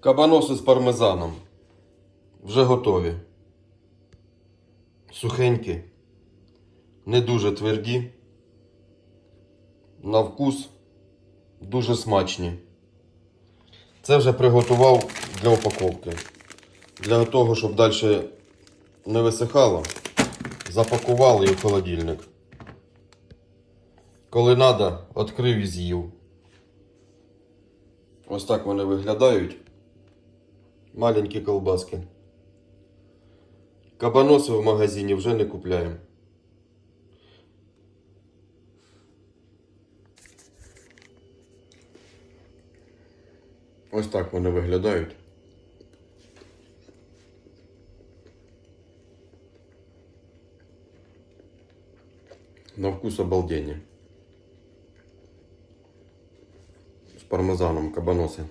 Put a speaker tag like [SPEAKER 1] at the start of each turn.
[SPEAKER 1] Кабаноси з пармезаном. Вже готові. Сухенькі. Не дуже тверді. На вкус дуже смачні. Це вже приготував для упаковки. Для того, щоб далі не висихало, запакували і в холодильник. Коли треба, відкрив і з'їв. Ось так вони виглядають. Маленькі колбаски. Кабаноси в магазині вже не купляємо. Ось так вони виглядають. На вкус обалденні. З пармезаном кабаноси.